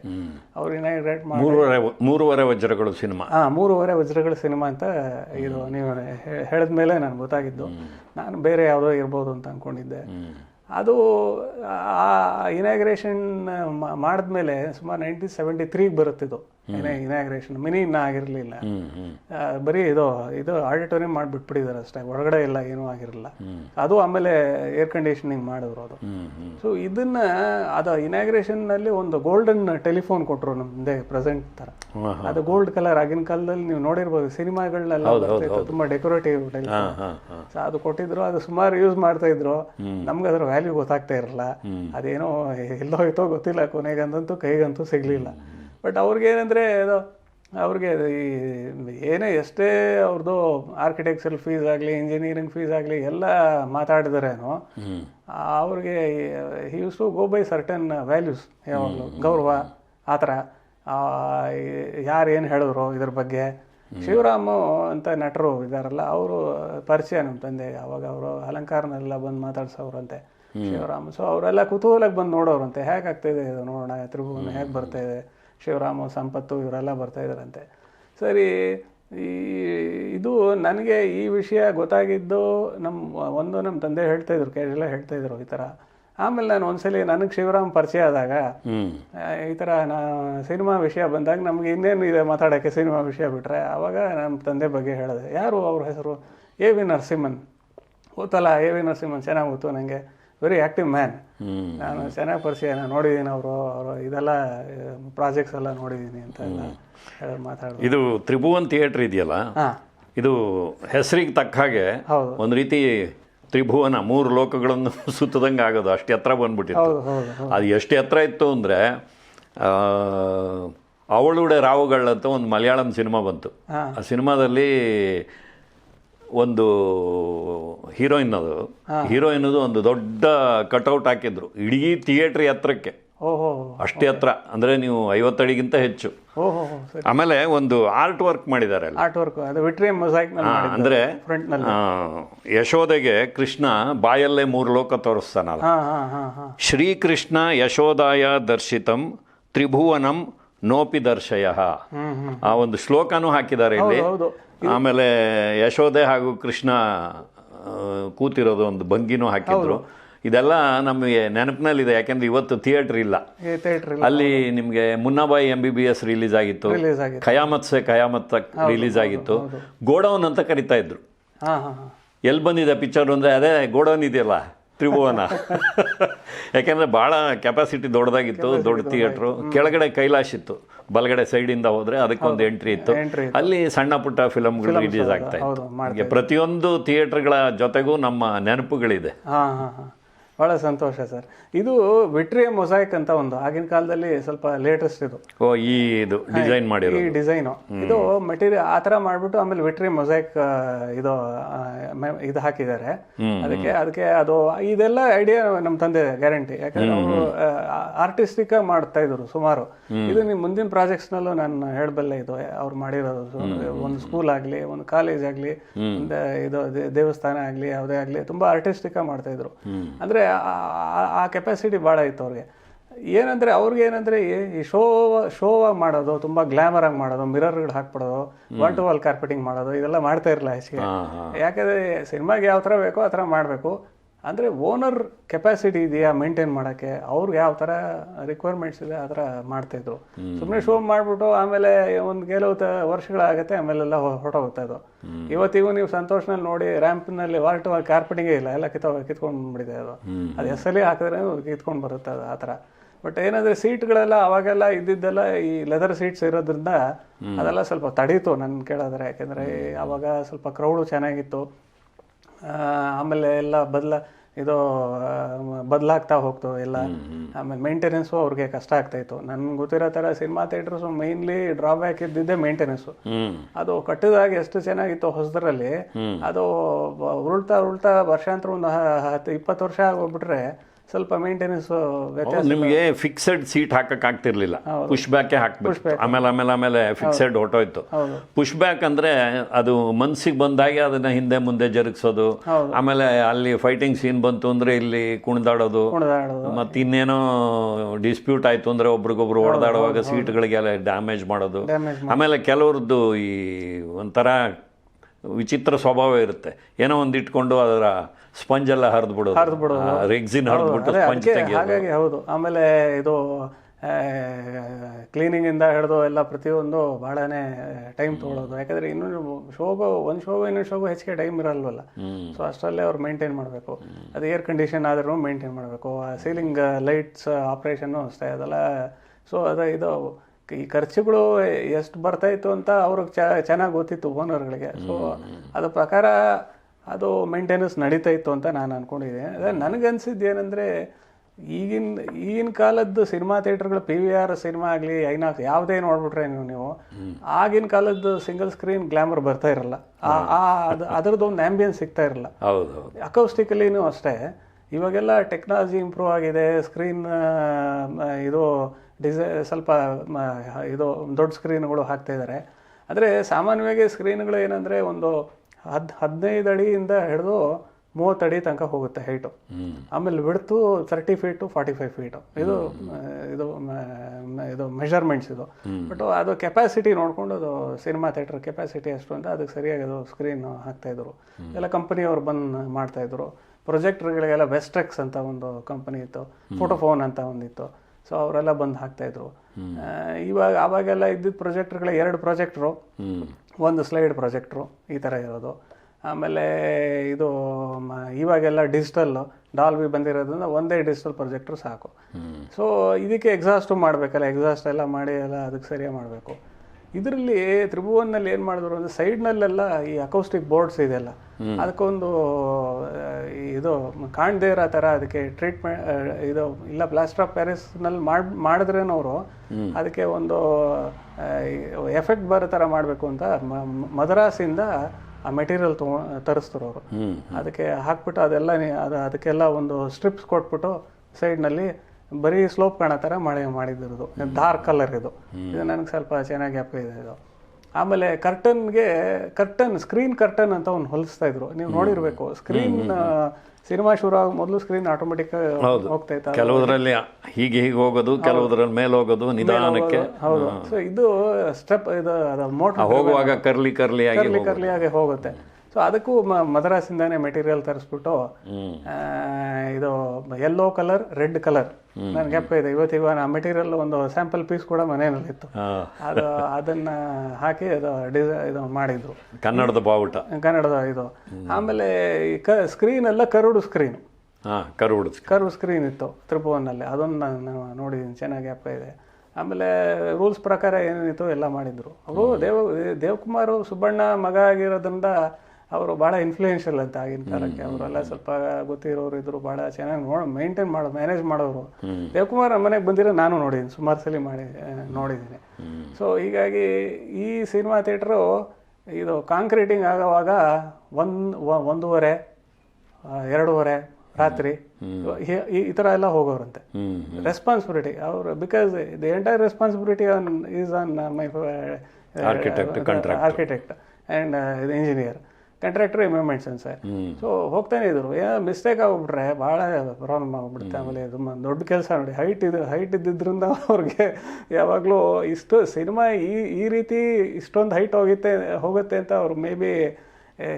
ಅವ್ರು ಇನಾಗ್ರೇಟ್ ಮಾಡಿ ಮೂರುವರೆ ಮೂರುವರೆ ವಜ್ರಗಳು ಸಿನಿಮಾ. ಹಾ ಮೂರುವರೆ ವಜ್ರಗಳು ಸಿನಿಮಾ ಅಂತ ಇದು ನೀವು ಹೇಳಿದ ಮೇಲೆ ನನಗೆ ಗೊತ್ತಾಗಿದ್ದು. ನಾನು ಬೇರೆ ಯಾವುದೋ ಇರ್ಬೋದು ಅಂತ ಅಂದ್ಕೊಂಡಿದ್ದೆ ಅದು ಆ ಇನಾಗ್ರೇಷನ್ ಮಾಡಿದ್ಮೇಲೆ ಸುಮಾರು ನೈನ್ಟೀನ್ ಸೆವೆಂಟಿ ತ್ರೀಗೆ ಬರುತ್ತಿದ್ದು. ಇನಾಗ್ರೇಷನ್ ಮಿನಿ ಇನ್ನೂ ಆಗಿರಲಿಲ್ಲ. ಬರೀ ಇದು ಇದು ಆಡಿಟೋರಿಯಂ ಮಾಡಿಬಿಟ್ಬಿಟ್ಟಿದ್ದಾರೆ ಅಷ್ಟೇ. ಒಳಗಡೆ ಎಲ್ಲ ಏನೂ ಆಗಿರಲಿಲ್ಲ. ಅದು ಆಮೇಲೆ ಏರ್ ಕಂಡೀಷನಿಂಗ್ ಮಾಡಿದ್ರು ಅದು. ಸೊ ಇದನ್ನ ಅದು ಇನಾಗ್ರೇಷನ್ನಲ್ಲಿ ನಲ್ಲಿ ಒಂದು ಗೋಲ್ಡನ್ ಟೆಲಿಫೋನ್ ಕೊಟ್ಟರು ನಮ್ದೆ ಪ್ರೆಸೆಂಟ್ ತರ. ಅದು ಗೋಲ್ಡ್ ಕಲರ್ ಆಗಿನ ಕಾಲದಲ್ಲಿ ನೀವು ನೋಡಿರ್ಬೋದು. ಸಿನಿಮಾಗಳನ್ನೆಲ್ಲ ತುಂಬ ತುಂಬಾ ಡೆಕೋರೇಟಿವ್ ಟೆಲಿಫೋನ್ ಸೊ ಅದು ಕೊಟ್ಟಿದ್ರು. ಅದು ಸುಮಾರು ಯೂಸ್ ಮಾಡ್ತಾ ಇದ್ರು. ನಮ್ಗೆ ಅದ್ರ ವ್ಯಾಲ್ಯೂ ಗೊತ್ತಾಗ್ತಾ ಇರಲ್ಲ. ಅದೇನೋ ಎಲ್ಲೋ ಹೋಯ್ತೋ ಗೊತ್ತಿಲ್ಲ ಕೊನೆಗಂತೂ ಕೈಗಂತೂ ಸಿಗ್ಲಿಲ್ಲ. ಬಟ್ ಅವ್ರಿಗೆ ಏನಂದ್ರೆ ಅದು ಅವ್ರಿಗೆ ಈ ಏನೇ ಎಷ್ಟೇ ಅವ್ರದ್ದು ಆರ್ಕಿಟೆಕ್ಚರ್ ಫೀಸ್ ಆಗಲಿ ಇಂಜಿನಿಯರಿಂಗ್ ಫೀಸ್ ಆಗಲಿ ಎಲ್ಲ ಮಾತಾಡಿದ್ರೇನು ಅವ್ರಿಗೆ use to go by certain values ಯಾವಾಗಲೂ ಗೌರವ ಆ ಥರ. ಯಾರು ಏನು ಹೇಳಿದ್ರು ಇದ್ರ ಬಗ್ಗೆ. ಶಿವರಾಮು ಅಂತ ನಟರು ಇದ್ದಾರಲ್ಲ ಅವರು ಪರಿಚಯ ನಮ್ಮ ತಂದೆ ಅವಾಗ ಅವರು ಅಲಂಕಾರನೆಲ್ಲ ಬಂದು ಮಾತಾಡ್ಸೋರಂತೆ ಶಿವರಾಮ್. ಸೊ ಅವರೆಲ್ಲ ಕುತೂಹಲಕ್ಕೆ ಬಂದು ನೋಡೋರಂತೆ ಹೇಗೆ ಇದೆ ಇದು ನೋಡೋಣ ತ್ರಿಭುವನ ಹೇಗೆ ಬರ್ತಾ ಇದೆ? ಶಿವರಾಮು ಸಂಪತ್ತು ಇವರೆಲ್ಲ ಬರ್ತಾ ಇದ್ದಾರಂತೆ. ಸರಿ ಈ ಇದು ನನಗೆ ಈ ವಿಷಯ ಗೊತ್ತಾಗಿದ್ದು ನಮ್ಮ ಒಂದು ನಮ್ಮ ತಂದೆ ಹೇಳ್ತಾ ಇದ್ರು ಎಲ್ಲ ಹೇಳ್ತಾ ಇದ್ರು ಈ ಥರ. ಆಮೇಲೆ ನಾನು ಒಂದ್ಸಲಿ ನನಗೆ ಶಿವರಾಮ್ ಪರಿಚಯ ಆದಾಗ ಈ ಥರ ನಾ ಸಿನಿಮಾ ವಿಷಯ ಬಂದಾಗ ನಮ್ಗೆ ಇನ್ನೇನು ಇದೆ ಮಾತಾಡೋಕ್ಕೆ ಸಿನಿಮಾ ವಿಷಯ ಬಿಟ್ಟರೆ ಆವಾಗ ನಮ್ಮ ತಂದೆ ಬಗ್ಗೆ ಹೇಳಿದೆ. ಯಾರು ಅವ್ರ ಹೆಸರು? A V Narasimhan. ಗೊತ್ತಲ್ಲ ಎ ವಿ ನರಸಿಂಹನ್ ಚೆನ್ನಾಗಿ ಗೊತ್ತು ನನಗೆ ವೆರಿ ಆ್ಯಕ್ಟಿವ್ ಮ್ಯಾನ್ ನಾನು ಚೆನ್ನಾಗಿ ಪರಿಚಯ ನಾನು ನೋಡಿದ್ದೀನಿ ಅವರು ಅವರು ಇದೆಲ್ಲ ಪ್ರಾಜೆಕ್ಟ್ಸ್ ಎಲ್ಲ ನೋಡಿದ್ದೀನಿ ಅಂತ ಎಲ್ಲ ಹೇಳಿ ಮಾತಾಡಿದ್ರು ಇದು ತ್ರಿಭುವನ್ ಥಿಯೇಟರ್ ಇದೆಯಲ್ಲ? ಇದು ಹೆಸರಿಗೆ ತಕ್ಕ ಹಾಗೆ ಒಂದು ರೀತಿ ತ್ರಿಭುವನ ಮೂರು ಲೋಕಗಳನ್ನು ಸುತ್ತದಂಗೆ ಆಗೋದು. ಅಷ್ಟು ಎತ್ತರ ಬಂದ್ಬಿಟ್ಟಿತ್ತು. ಅದು ಎಷ್ಟು ಎತ್ತರ ಇತ್ತು ಅಂದರೆ ಅವಳುಡೆ ರಾವುಗಳಂತ ಒಂದು ಮಲಯಾಳಂ ಸಿನಿಮಾ ಬಂತು. ಆ ಸಿನಿಮಾದಲ್ಲಿ ಒಂದು ಹೀರೋಯಿನ್ ಅದು. ಹೀರೋಯಿನ್ ಒಂದು ದೊಡ್ಡ ಕಟೌಟ್ ಹಾಕಿದ್ರು. ಇಡೀ ಥಿಯೇಟ್ರ್ ಎತ್ತರಕ್ಕೆ. ಅಷ್ಟೇ ಹತ್ರ ಅಂದ್ರೆ ನೀವು ಐವತ್ತಡಿಗಿಂತ ಹೆಚ್ಚು. ಆಮೇಲೆ ಒಂದು ಆರ್ಟ್ ವರ್ಕ್ ಮಾಡಿದ್ದಾರೆ ಆರ್ಟ್ ವರ್ಕ್ ಅಂದ್ರೆ ಯಶೋಧೆಗೆ ಯಶೋದೆಗೆ ಕೃಷ್ಣ ಬಾಯಲ್ಲೇ ಮೂರು ಲೋಕ ತೋರಿಸ್ತಾನಲ್ಲ. ಶ್ರೀಕೃಷ್ಣ ಯಶೋದಾಯ ದರ್ಶಿತಂ ತ್ರಿಭುವನಂ ನೋಪಿ ದರ್ಶಯ. ಆ ಒಂದು ಶ್ಲೋಕನೂ ಹಾಕಿದ್ದಾರೆ ಇಲ್ಲಿ. ಆಮೇಲೆ ಯಶೋಧೆ ಹಾಗೂ ಕೃಷ್ಣ ಕೂತಿರೋದು ಒಂದು ಭಂಗಿನೂ ಹಾಕಿದ್ರು. ಇದೆಲ್ಲ ನಮಗೆ ನೆನಪಿನಲ್ಲಿದೆ ಯಾಕೆಂದ್ರೆ ಇವತ್ತು ಥಿಯೇಟರ್ ಇಲ್ಲ. ಅಲ್ಲಿ ನಿಮಗೆ Munnabhai M B B S release ಆಗಿತ್ತು. ಖಯಾಮತ್ ಸೆ ಖಯಾಮತ್ ತಕ್ ರಿಲೀಸ್ ಆಗಿತ್ತು. ಗೋಡೌನ್ ಅಂತ ಕರಿತಾ ಇದ್ರು. ಎಲ್ಲಿ ಬಂದಿದೆ ಪಿಕ್ಚರ್ ಅಂದರೆ ಅದೇ ಗೋಡೌನ್ ಇದೆಯಲ್ಲ? ತ್ರಿಭುವನ. ಯಾಕೆಂದರೆ ಭಾಳ ಕೆಪಾಸಿಟಿ ದೊಡ್ಡದಾಗಿತ್ತು ದೊಡ್ಡ ಥಿಯೇಟ್ರು ಕೆಳಗಡೆ ಕೈಲಾಶ್ ಇತ್ತು ಬಲಗಡೆ ಸೈಡಿಂದ ಹೋದರೆ ಅದಕ್ಕೊಂದು ಎಂಟ್ರಿ ಇತ್ತು. ಅಲ್ಲಿ ಸಣ್ಣ ಪುಟ್ಟ ಫಿಲಮ್ಗಳು ರಿಲೀಸ್ ಆಗ್ತಾ ಇತ್ತು. ಪ್ರತಿಯೊಂದು ಥಿಯೇಟ್ರ್ಗಳ ಜೊತೆಗೂ ನಮ್ಮ ನೆನಪುಗಳಿದೆ. ಹಾಂ ಹಾಂ ಹಾಂ. ಭಾಳ ಸಂತೋಷ ಸರ್. ಇದು ವಿಟ್ರಿಯ ಮೊಸೈಕ್ ಅಂತ ಒಂದು ಆಗಿನ ಕಾಲದಲ್ಲಿ ಸ್ವಲ್ಪ ಲೇಟೆಸ್ಟ್ ಇದು. ಓ ಈ ಇದು ಡಿಸೈನ್ ಮಾಡಿ ಈ ಡಿಸೈನು. ಇದು ಮೆಟೀರಿಯಲ್ ಆ ಥರ ಮಾಡಿಬಿಟ್ಟು ಆಮೇಲೆ ವಿಟ್ರಿ ಮೊಸೈಕ್ ಇದು ಇದು ಹಾಕಿದ್ದಾರೆ. ಅದಕ್ಕೆ ಅದಕ್ಕೆ ಅದು ಇದೆಲ್ಲ ಐಡಿಯಾ ನಮ್ಮ ತಂದೆ ಗ್ಯಾರಂಟಿ ಯಾಕಂದ್ರೆ ಅವರು ಆರ್ಟಿಸ್ಟಿಕ್ ಮಾಡ್ತಾ ಇದ್ರು ಸುಮಾರು. ಇದು ನಿಮ್ಮ ಮುಂದಿನ ಪ್ರಾಜೆಕ್ಟ್ಸ್ನಲ್ಲೂ ನಾನು ಹೇಳಬಲ್ಲೆ ಇದು ಅವ್ರು ಮಾಡಿರೋದು. ಒಂದು ಸ್ಕೂಲ್ ಆಗಲಿ ಒಂದು ಕಾಲೇಜ್ ಆಗಲಿ ಒಂದು ಇದು ದೇವಸ್ಥಾನ ಆಗಲಿ ಯಾವುದೇ ಆಗಲಿ ತುಂಬ ಆರ್ಟಿಸ್ಟಿಕ್ ಮಾಡ್ತಾ ಇದ್ರು ಅಂದ್ರೆ ಆ- ಕೆಪಾಸಿಟಿ ಭಾಳ ಇತ್ತು ಅವ್ರಿಗೆ. ಏನಂದ್ರೆ ಅವ್ರಿಗೆ ಏನಂದ್ರೆ ಈ- ಶೋ ಶೋವಾಗಿ ಆಗಿ ಮಾಡೋದು ತುಂಬಾ ಗ್ಲಾಮರ್ ಆಗಿ ಮಾಡೋದು ಮಿರರ್ಗಳು ಹಾಕ್ಬಿಡೋದು ವಾಲ್ ಟು ವಾಲ್ ಕಾರ್ಪೆಟಿಂಗ್ ಮಾಡೋದು ಇದೆಲ್ಲ ಮಾಡ್ತಾ ಇರಲಿಲ್ಲ ಹೆಚ್ಚಿಗೆ. ಯಾಕಂದ್ರೆ ಸಿನಿಮಾಗೆ ಯಾವ ಥರ ಬೇಕೋ ಆ ಥರ ಮಾಡಬೇಕು. ಅಂದರೆ ಓನರ್ ಕೆಪಾಸಿಟಿ ಇದೆಯಾ ಮೇಂಟೈನ್ ಮಾಡೋಕ್ಕೆ? ಅವ್ರಿಗೆ ಯಾವ ಥರ ರಿಕ್ವೈರ್ಮೆಂಟ್ಸ್ ಇದೆ ಆ ಥರ ಮಾಡ್ತಾಯಿದ್ರು ಸುಮ್ಮನೆ ಶೋ ಮಾಡಿಬಿಟ್ಟು ಆಮೇಲೆ ಒಂದು ಕೆಲವು ತ ವರ್ಷಗಳಾಗತ್ತೆ ಆಮೇಲೆಲ್ಲ ಹೊ- ಹೊರಟೋಗುತ್ತೆ ಅದು. ಇವತ್ತಿಗೂ ನೀವು ಸಂತೋಷನಲ್ಲಿ ನೋಡಿ ರ್ಯಾಂಪ್ನಲ್ಲಿ ವಾಲ್ಟ್ ವಾಲ್ ಕಾರ್ಪೆಟಿಂಗೇ ಇಲ್ಲ ಎಲ್ಲ ಕಿತ್ತ ಕಿತ್ಕೊಂಡು ಬಿಡಿದೆ ಅದು ಅದು ಎಸ್ಸಲ್ಲಿ ಹಾಕಿದ್ರೆ ಕಿತ್ಕೊಂಡು ಬರುತ್ತೆ ಅದು ಆ ಥರ ಬಟ್ ಏನಂದ್ರೆ ಸೀಟ್ಗಳೆಲ್ಲ ಅವಾಗೆಲ್ಲ ಇದ್ದಿದ್ದೆಲ್ಲ ಈ ಲೆದರ್ ಸೀಟ್ಸ್ ಇರೋದ್ರಿಂದ ಅದೆಲ್ಲ ಸ್ವಲ್ಪ ತಡೀತು ನನ್ನ ಕೇಳಿದ್ರೆ. ಯಾಕೆಂದ್ರೆ ಅವಾಗ ಸ್ವಲ್ಪ ಕ್ರೌಡು ಚೆನ್ನಾಗಿತ್ತು. ಆಮೇಲೆ ಎಲ್ಲ ಬದಲ ಇದು ಬದಲಾಗ್ತಾ ಹೋಗ್ತು ಎಲ್ಲ. ಆಮೇಲೆ ಮೇಂಟೆನೆನ್ಸು ಅವ್ರಿಗೆ ಕಷ್ಟ ಆಗ್ತಾ ಇತ್ತು. ನನ್ಗೆ ಗೊತ್ತಿರೋ ಥರ ಸಿನಿಮಾ ಥಿಯೇಟರ್ಸ್ ಡ್ರಾ ಡ್ರಾಬ್ಯಾಕ್ ಇದ್ದಿದ್ದೆ ಮೇಂಟೆನೆನ್ಸು ಅದು ಕಟ್ಟಿದಾಗ ಎಷ್ಟು ಚೆನ್ನಾಗಿತ್ತು ಹೊಸದರಲ್ಲಿ ಅದು ಉರುಳ್ತಾ ಉರುಳ್ತಾ ವರ್ಷಾಂತರ ಒಂದು ಹತ್ತು ಇಪ್ಪತ್ತು ವರ್ಷ ಆಗೋಗ್ಬಿಟ್ರೆ ಸ್ವಲ್ಪ ಮೇಂಟೆನೆನ್ಸ್ ವ್ಯತ್ಯಾಸ ನಿಮಗೆ ಫಿಕ್ಸೆಡ್ ಸೀಟ್ ಹಾಕಕ್ ಆಗ್ತಿರ್ಲಿಲ್ಲ. ಪುಷ್ ಬ್ಯಾಕೆ ಹಾಕ್ಬೇಕು. ಆಮೇಲೆ ಆಮೇಲೆ ಆಮೇಲೆ ಫಿಕ್ಸೆಡ್ ಹೊಟ್ಟೋಯ್ತು ಪುಶ್ ಪುಷ್ ಬ್ಯಾಕ್ ಅಂದ್ರೆ ಅದು ಮನ್ಸಿಗೆ ಬಂದಾಗೆ ಅದನ್ನ ಹಿಂದೆ ಮುಂದೆ ಜರುಗಿಸೋದು. ಆಮೇಲೆ ಅಲ್ಲಿ ಫೈಟಿಂಗ್ ಸೀನ್ ಬಂತು ಅಂದ್ರೆ ಇಲ್ಲಿ ಕುಣಿದಾಡೋದು. ಮತ್ತು ಮತ್ತೆ ಇನ್ನೇನೋ ಡಿಸ್ಪ್ಯೂಟ್ ಆಯ್ತು ಅಂದ್ರೆ ಒಬ್ರಿಗೊಬ್ರು ಹೊಡೆದಾಡುವಾಗ ಸೀಟ್ಗಳಿಗೆಲ್ಲ ಡ್ಯಾಮೇಜ್ ಮಾಡೋದು. ಆಮೇಲೆ ಕೆಲವ್ರದ್ದು ಈ ಒಂಥರ ವಿಚಿತ್ರ ಸ್ವಭಾವ ಇರುತ್ತೆ. ಏನೋ ಒಂದು ಇಟ್ಕೊಂಡು ಅದರ ಸ್ಪಂಜ್ ಎಲ್ಲ ಹರಿದು ಬಿಡೋದು. ರೆಗ್ಸಿನ್ ಹರಿದ್ಬಿಟ್ಟು ಅದೇ ಸ್ಪಂಜ್ ಅದಕ್ಕೆ ತೆಗಿಯೋದು. ಹಾಗಾಗಿ ಹೌದು. ಆಮೇಲೆ ಇದು ಕ್ಲೀನಿಂಗಿಂದ ಹಿಡಿದು ಎಲ್ಲ ಪ್ರತಿಯೊಂದು ಭಾಳನೇ ಟೈಮ್ ತೊಗೊಳೋದು. ಯಾಕಂದ್ರೆ ಇನ್ನೂ ಶೋಗು ಒಂದು ಶೋಗು ಇನ್ನೊಂದು ಶೋಗು ಹೆಚ್ಚಿಗೆ ಟೈಮ್ ಇರಲ್ವಲ್ಲ. ಸೊ ಅಷ್ಟರಲ್ಲೇ ಅವ್ರು ಮೇಂಟೈನ್ ಮಾಡಬೇಕು. ಅದು ಏರ್ ಕಂಡೀಷನ್ ಆದ್ರೂ ಮೇಂಟೈನ್ ಮಾಡಬೇಕು. ಸೀಲಿಂಗ್ ಲೈಟ್ಸ್ ಆಪ್ರೇಷನ್ನು ಅಷ್ಟೇ. ಅದೆಲ್ಲ ಸೊ ಅದೇ ಇದು ಈ ಖರ್ಚುಗಳು ಎಷ್ಟು ಬರ್ತಾ ಇತ್ತು ಅಂತ ಅವ್ರಿಗೆ ಚ ಚೆನ್ನಾಗಿ ಗೊತ್ತಿತ್ತು ಓನರ್ಗಳಿಗೆ. ಸೊ ಅದ್ರ ಪ್ರಕಾರ ಅದು ಮೇಂಟೆನೆನ್ಸ್ ನಡೀತಾ ಇತ್ತು ಅಂತ ನಾನು ಅನ್ಕೊಂಡಿದ್ದೀನಿ. ಅದೇ ನನಗನ್ಸಿದ್ದು ಏನಂದರೆ ಈಗಿನ ಈಗಿನ ಕಾಲದ್ದು ಸಿನಿಮಾ ಥಿಯೇಟರ್ಗಳು ಪಿ ವಿ ಆರ್ ಸಿನಿಮಾ ಆಗಲಿ ಐನಾಕ್ಸ್ ಯಾವುದೇ ನೋಡ್ಬಿಟ್ರೆ ನೀವು ನೀವು ಆಗಿನ ಕಾಲದ್ದು ಸಿಂಗಲ್ ಸ್ಕ್ರೀನ್ ಗ್ಲಾಮರ್ ಬರ್ತಾ ಇರಲ್ಲ. ಅದರದ್ದು ಒಂದು ಆ್ಯಂಬಿಯನ್ಸ್ ಸಿಗ್ತಾ ಇರಲ್ಲ. ಅಕೌಸ್ಟಿಕಲಿನೂ ಅಷ್ಟೇ. ಇವಾಗೆಲ್ಲ ಟೆಕ್ನಾಲಜಿ ಇಂಪ್ರೂವ್ ಆಗಿದೆ ಸ್ಕ್ರೀನ್ ಇದು ಡಿಸೈ ಸ್ವಲ್ಪ ಮ, ಇದು ದೊಡ್ಡ ಸ್ಕ್ರೀನ್ಗಳು ಹಾಕ್ತಾ ಇದ್ದಾರೆ. ಆದರೆ ಸಾಮಾನ್ಯವಾಗಿ ಸ್ಕ್ರೀನ್ಗಳು ಏನಂದರೆ ಒಂದು ಹದ್ ಹದಿನೈದು ಅಡಿಯಿಂದ ಹಿಡಿದು ಮೂವತ್ತು ಅಡಿ ತನಕ ಹೋಗುತ್ತೆ ಹೈಟು ಆಮೇಲೆ ಬಿಡ್ತು thirty feet forty five feet ಇದು ಇದು ಇದು ಮೆಷರ್ಮೆಂಟ್ಸ್ ಇದು. ಬಟ್ ಅದು ಕೆಪಾಸಿಟಿ ನೋಡಿಕೊಂಡು ಅದು ಸಿನಿಮಾ ಥಿಯೇಟರ್ ಕೆಪಾಸಿಟಿ ಎಷ್ಟು ಅಂತ ಅದಕ್ಕೆ ಸರಿಯಾಗಿ ಅದು ಸ್ಕ್ರೀನ್ ಹಾಕ್ತಾಯಿದ್ರು ಎಲ್ಲ ಕಂಪನಿಯವ್ರು ಬಂದು ಮಾಡ್ತಾಯಿದ್ರು ಪ್ರೊಜೆಕ್ಟ್ರ್ಗಳಿಗೆಲ್ಲ ಬೆಸ್ಟ್ರೆಕ್ಸ್ ಅಂತ ಒಂದು ಕಂಪನಿ ಇತ್ತು. ಫೋಟೋಫೋನ್ ಅಂತ ಒಂದಿತ್ತು. ಸೊ ಅವರೆಲ್ಲ ಬಂದು ಹಾಕ್ತಾಯಿದ್ರು ಇವಾಗ ಆವಾಗೆಲ್ಲ ಇದ್ದಿದ್ದ ಪ್ರೊಜೆಕ್ಟರ್ಗಳ ಎರಡು ಪ್ರೊಜೆಕ್ಟ್ರು. ಒಂದು ಸ್ಲೈಡ್ ಪ್ರೊಜೆಕ್ಟ್ರು ಈ ಥರ ಇರೋದು. ಆಮೇಲೆ ಇದು ಇವಾಗೆಲ್ಲ ಡಿಜಿಟಲ್ ಡಾಲ್ಬಿ ಬಂದಿರೋದ್ರಿಂದ ಒಂದೇ ಡಿಜಿಟಲ್ ಪ್ರೊಜೆಕ್ಟ್ರು ಸಾಕು. ಸೊ ಇದಕ್ಕೆ ಎಕ್ಸಾಸ್ಟು ಮಾಡಬೇಕಲ್ಲ ಎಕ್ಸಾಸ್ಟ್ ಎಲ್ಲ ಮಾಡಿ ಎಲ್ಲ ಅದಕ್ಕೆ ಸರಿಯಾಗಿ ಮಾಡಬೇಕು. ಇದರಲ್ಲಿ ತ್ರಿಭುವನ್ನಲ್ಲಿ ಏನು ಮಾಡಿದ್ರು ಅಂದರೆ ಸೈಡ್ನಲ್ಲೆಲ್ಲ ಈ ಅಕೌಸ್ಟಿಕ್ ಬೋರ್ಡ್ಸ್ ಇದೆಯಲ್ಲ ಅದಕ್ಕೊಂದು ಇದು ಕಾಣದೇ ಇರೋ ಥರ ಅದಕ್ಕೆ ಟ್ರೀಟ್ಮೆಂಟ್ ಇದು ಇಲ್ಲ ಪ್ಲಾಸ್ಟರ್ ಆಫ್ ಪ್ಯಾರಿಸ್ನಲ್ಲಿ ಮಾಡಿ ಮಾಡಿದ್ರೇನವರು ಅದಕ್ಕೆ ಒಂದು ಎಫೆಕ್ಟ್ ಬರೋ ಥರ ಮಾಡಬೇಕು ಅಂತ ಮದ್ರಾಸಿಂದ ಆ ಮೆಟೀರಿಯಲ್ ತೊ ತರಿಸ್ತಾರೆ ಅವರು. ಅದಕ್ಕೆ ಹಾಕ್ಬಿಟ್ಟು ಅದೆಲ್ಲ ಅದು ಅದಕ್ಕೆಲ್ಲ ಒಂದು ಸ್ಟ್ರಿಪ್ಸ್ ಕೊಟ್ಬಿಟ್ಟು ಸೈಡ್ನಲ್ಲಿ ಬರೀ ಸ್ಲೋಪ್ ಕಾಣೋ ಥರ ಮಳೆ ಮಾಡಿದ್ದಿರೋದು ಡಾರ್ಕ್ ಕಲರ್ ಇದು. ಇದು ನನಗೆ ಸ್ವಲ್ಪ ಚೆನ್ನಾಗಿ ಅಪ್ಪ ಇದೆ ಇದು. ಆಮೇಲೆ ಕರ್ಟನ್ಗೆ ಕರ್ಟನ್ ಸ್ಕ್ರೀನ್ ಕರ್ಟನ್ ಅಂತ ಒಂದು ಹೊಲಿಸ್ತಾ ಇದ್ರು. ನೀವು ನೋಡಿರ್ಬೇಕು ಸ್ಕ್ರೀನ್ ಸಿನಿಮಾ ಶುರು ಆಗ ಮೊದಲು ಸ್ಕ್ರೀನ್ ಆಟೋಮೆಟಿಕ್ ಹೋಗ್ತಾ ಇತ್ತು. ಕೆಲವುದ್ರಲ್ಲಿ ಹೀಗೆ ಹೀಗೆ ಹೋಗೋದು ಕೆಲವುದ್ರಲ್ಲಿ ಮೇಲೆ ಹೋಗೋದು ನಿಧಾನಕ್ಕೆ. ಹೌದು. ಸೊ ಇದು ಸ್ಟೆಪ್ ಇದು ಮೋಟರ್ ಹೋಗುವಾಗ ಕರ್ಲಿ ಕರ್ಲಿ ಆಗಿ ಕರ್ಲಿ ಕರ್ಲಿ ಆಗಿ ಹೋಗುತ್ತೆ. ಸೊ ಅದಕ್ಕೂ ಮದ್ರಾಸಿಂದಾನೆ ಮೆಟೀರಿಯಲ್ ತರಿಸ್ಬಿಟ್ಟು ಇದು ಯೆಲ್ಲೋ ಕಲರ್ ರೆಡ್ ಕಲರ್ ನನಗೆ ಗೆಪ್ಪ ಇದೆ. ಇವತ್ತಿವ ಆ ಮೆಟೀರಿಯಲ್ ಒಂದು ಸ್ಯಾಂಪಲ್ ಪೀಸ್ ಕೂಡ ಮನೆಯಲ್ಲಿತ್ತು ಇತ್ತು. ಅದು ಅದನ್ನ ಹಾಕಿ ಅದು ಡಿಸ ಇದು ಮಾಡಿದ್ರು. ಕನ್ನಡದ ಬಾವುಟ. ಕನ್ನಡದ ಇದು. ಆಮೇಲೆ ಈ ಕ ಸ್ಕ್ರೀನ್ ಎಲ್ಲ ಕರುಡು ಸ್ಕ್ರೀನ್ ಕರುಡು ಕರುಡು ಸ್ಕ್ರೀನ್ ಇತ್ತು ತ್ರಿಭುವನಲ್ಲಿ ಅದನ್ನು ನಾನು ನೋಡಿದ್ದೀನಿ ಚೆನ್ನಾಗಿ ಜ್ಞಾಪಕ ಇದೆ. ಆಮೇಲೆ ರೂಲ್ಸ್ ಪ್ರಕಾರ ಏನೇನಿತ್ತು ಎಲ್ಲ ಮಾಡಿದ್ರು. ಅವರು ದೇವ ದೇವಕುಮಾರ್ ಸುಬ್ಬಣ್ಣ ಮಗ ಆಗಿರೋದ್ರಿಂದ ಅವರು ಭಾಳ ಇನ್ಫ್ಲೂಯೆನ್ಷಿಯಲ್ ಅಂತ ಆಗಿನ ಕಾಲಕ್ಕೆ. ಅವರೆಲ್ಲ ಸ್ವಲ್ಪ ಗೊತ್ತಿರೋರು ಇದ್ರು ಭಾಳ ಚೆನ್ನಾಗಿ ನೋಡ ಮೇಂಟೈನ್ ಮಾಡೋ ಮ್ಯಾನೇಜ್ ಮಾಡೋರು. ದೇವಕುಮಾರ್ ಮನೆಗೆ ಬಂದಿರೋ ನಾನು ನೋಡಿದ್ದೀನಿ ಸುಮಾರು ಸಲ ಮಾಡಿ ನೋಡಿದ್ದೀನಿ. ಸೊ ಹೀಗಾಗಿ ಈ ಸಿನಿಮಾ ಥಿಯೇಟ್ರು ಇದು ಕಾಂಕ್ರೀಟಿಂಗ್ ಆಗೋವಾಗ ಒಂದು ಒಂದೂವರೆ ಎರಡೂವರೆ ರಾತ್ರಿ ಈ- ಥರ ಎಲ್ಲ ಹೋಗೋರಂತೆ. ರೆಸ್ಪಾನ್ಸಿಬಿಲಿಟಿ ಅವರು because the entire responsibility on is on my architect. Architect and engineer contractor ಎಮ್ಎಂಟ್ಸ್ sir? So ಹೋಗ್ತಾನೆ ಇದ್ರು. ಏನೋ ಮಿಸ್ಟೇಕ್ ಆಗ್ಬಿಟ್ರೆ ಭಾಳ ಪ್ರಾಬ್ಲಮ್ ಆಗ್ಬಿಡುತ್ತೆ ಆಮೇಲೆ ಇದು ದೊಡ್ಡ ಕೆಲಸ ನೋಡಿ. ಹೈಟ್ ಇದು ಹೈಟ್ ಇದ್ದಿದ್ರಿಂದ ಅವ್ರಿಗೆ ಯಾವಾಗಲೂ ಇಷ್ಟು ಸಿನಿಮಾ ಈ ಈ ರೀತಿ ಇಷ್ಟೊಂದು ಹೈಟ್ ಹೋಗುತ್ತೆ ಹೋಗುತ್ತೆ ಅಂತ ಅವ್ರು ಮೇ ಬಿ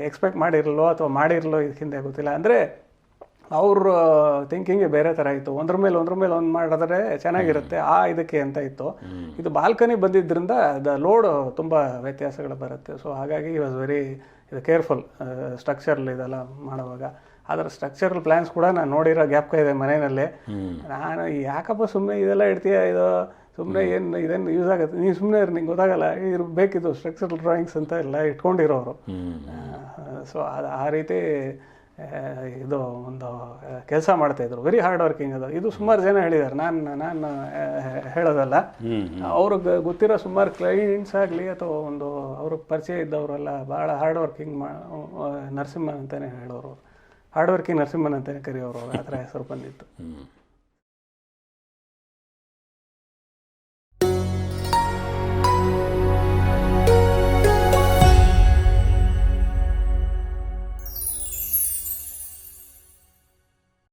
ಎಕ್ಸ್ಪೆಕ್ಟ್ ಮಾಡಿರಲೋ ಅಥವಾ ಮಾಡಿರಲೋ ಇದಕ್ಕಿಂತ ಗೊತ್ತಿಲ್ಲ. ಅಂದರೆ ಅವ್ರ ಥಿಂಕಿಂಗ್ ಬೇರೆ ಥರ ಇತ್ತು. ಒಂದ್ರ ಮೇಲೆ ಒಂದ್ರ ಮೇಲೆ ಒಂದು ಮಾಡಿದ್ರೆ ಚೆನ್ನಾಗಿರುತ್ತೆ ಆ ಇದಕ್ಕೆ ಅಂತ ಇತ್ತು. ಇದು ಬಾಲ್ಕನಿ ಬಂದಿದ್ದರಿಂದ ದ ಲೋಡ್ ತುಂಬ ವ್ಯತ್ಯಾಸಗಳು ಬರುತ್ತೆ. ಸೊ ಹಾಗಾಗಿ ವಾಸ್ ವೆರಿ ಇದು ಕೇರ್ಫುಲ್ ಸ್ಟ್ರಕ್ಚರಲ್ ಇದೆಲ್ಲ ಮಾಡುವಾಗ. ಅದರ ಸ್ಟ್ರಕ್ಚರಲ್ ಪ್ಲ್ಯಾನ್ಸ್ ಕೂಡ ನಾನು ನೋಡಿರೋ ಗ್ಯಾಪ್ಕ ಇದೆ ಮನೆಯಲ್ಲಿ. ನಾನು ಯಾಕಪ್ಪ ಸುಮ್ಮನೆ ಇದೆಲ್ಲ ಇಡ್ತೀಯ ಇದು? ಸುಮ್ಮನೆ ಏನು ಇದೇನು ಯೂಸ್ ಆಗುತ್ತೆ? ನೀವು ಸುಮ್ಮನೆ ನಿಂಗೆ ಗೊತ್ತಾಗಲ್ಲ. ಇದ್ರ ಬೇಕಿದ್ದು ಸ್ಟ್ರಕ್ಚರಲ್ ಡ್ರಾಯಿಂಗ್ಸ್ ಅಂತ ಎಲ್ಲ ಇಟ್ಕೊಂಡಿರೋರು. ಸೊ ಅದು ಆ ರೀತಿ ಇದು ಒಂದು ಕೆಲಸ ಮಾಡ್ತಾಯಿದ್ರು ವೆರಿ ಹಾರ್ಡ್ ವರ್ಕಿಂಗ್ ಅದು. ಇದು ಸುಮಾರು ಜನ ಹೇಳಿದ್ದಾರೆ ನಾನು ನಾನು ಹೇಳೋದಲ್ಲ. ಅವ್ರಿಗೆ ಗೊತ್ತಿರೋ ಸುಮಾರು ಕ್ಲೈಂಟ್ಸ್ ಆಗಲಿ ಅಥವಾ ಒಂದು ಅವ್ರಿಗೆ ಪರಿಚಯ ಇದ್ದವರೆಲ್ಲ ಭಾಳ ಹಾರ್ಡ್ ವರ್ಕಿಂಗ್ ಮಾ ನರಸಿಂಹನ್ ಅಂತಲೇ ಹೇಳೋರು. ಹಾರ್ಡ್ ವರ್ಕಿಂಗ್ ನರಸಿಂಹನ್ ಅಂತಲೇ ಕರೆಯೋರು. ಆ ಥರ ಹೆಸರು ಬಂದಿತ್ತು.